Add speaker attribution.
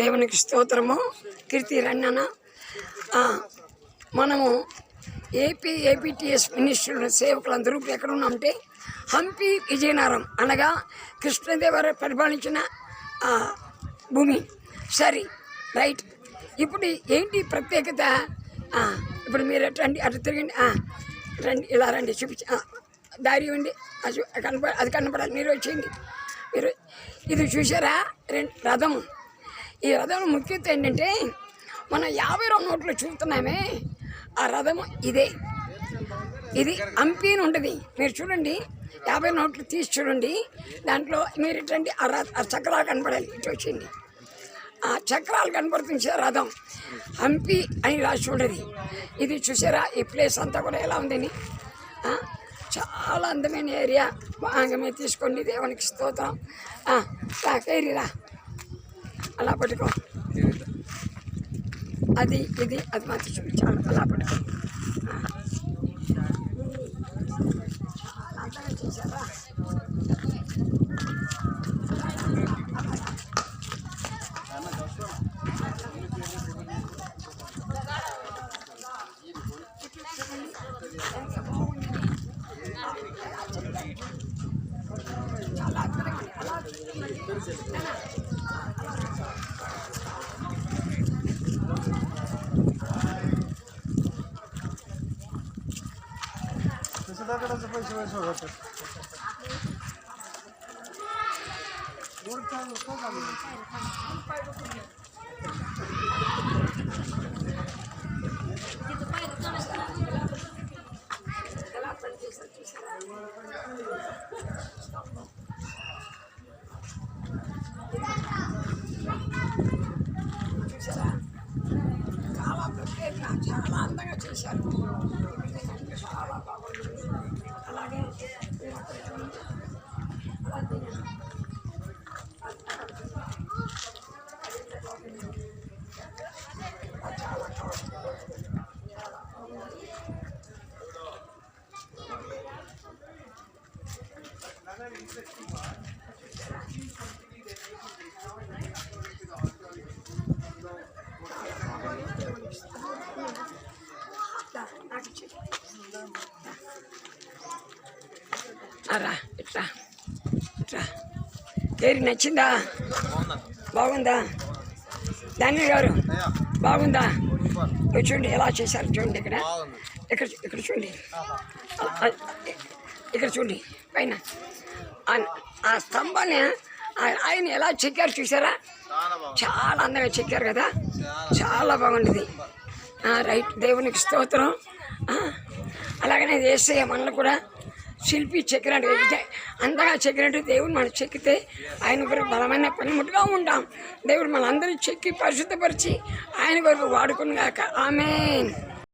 Speaker 1: దేవునికి స్తోత్రము. కీర్తి రండన మనము ఏపీ ఏపీటీఎస్ మినిస్టర్ సేవకులందరూ ఇప్పుడు ఎక్కడ ఉన్నామంటే హంపి విజయనగరం అనగా కృష్ణదేవరాయ పరిపాలించిన భూమి. సరే రైట్. ఇప్పుడు ఏంటి ప్రత్యేకత? ఇప్పుడు మీరు రండి అటు తిరగండి. రండి ఇలా రండి చూపించి దారి ఇవ్వండి అది కనపడ అది కనపడాలి. మీరు వచ్చేయండి. మీరు ఇది చూసారా రెండు రథం ఈ రథం ముఖ్యత ఏంటంటే మనం యాభై రెండు నోట్లు చూస్తున్నామే. ఆ రథం ఇదే. ఇది హంపి అని ఉంటుంది. మీరు చూడండి యాభై నోట్లు తీసి చూడండి. దాంట్లో మీరు ఇటువంటి ఆ ఆ చక్రాలు కనపడాలి. ఇటు వచ్చింది ఆ చక్రాలు కనపడుతుంది రథం. హంపి అని రాసి ఉండదు ఇది చూసారా? ఈ ప్లేస్ అంతా కూడా ఎలా ఉందని? చాలా అందమైన ఏరియా. బాగా తీసుకోండి. దేవునికి స్తోత్రం. కాకేరిరా అలా పట్టుకో అది ఇది అది మాత్రం చూపించాలి అలా పట్టుకో ఆ. చాలా అందంగా చేశారా చాలా అద్భుతంగా ఉంది. అలా
Speaker 2: दुसऱ्याकडे पैसे पैसे होतात.
Speaker 1: చాలా ప్రత్యేక చాలా అందంగా చేశారు చాలా బాగుంది అలాగే అలాగే దా, రా అరా ఇట్లా ఇట్లా కేరి నచ్చిందా? బాగుందా? దాని గారు బాగుందా? చూడండి ఎలా చేశారు చూడండి ఇక్కడ. ఇక్కడ ఇక్కడ చూడండి. ఇక్కడ చూడండి పైన. ఆ- స్తంభాన్ని ఆయన ఎలా చెక్కారు చూసారా? చాలా అందంగా చెక్కారు కదా. చాలా బాగుండేది. రైట్ దేవునికి స్తోత్రం. అలాగనే దేశయ్య మనల్ని కూడా శిల్పి చెక్కినట్టు ఇదే అంతగా చెక్కినట్టు దేవుడు మనం చెక్కితే ఆయన కొరకు బలమైన పనిముట్టుగా ఉంటాం. దేవుడు మనందరినీ చెక్కి పరిశుద్ధపరిచి ఆయన కొరకు వాడుకుని గాక ఆమెన్.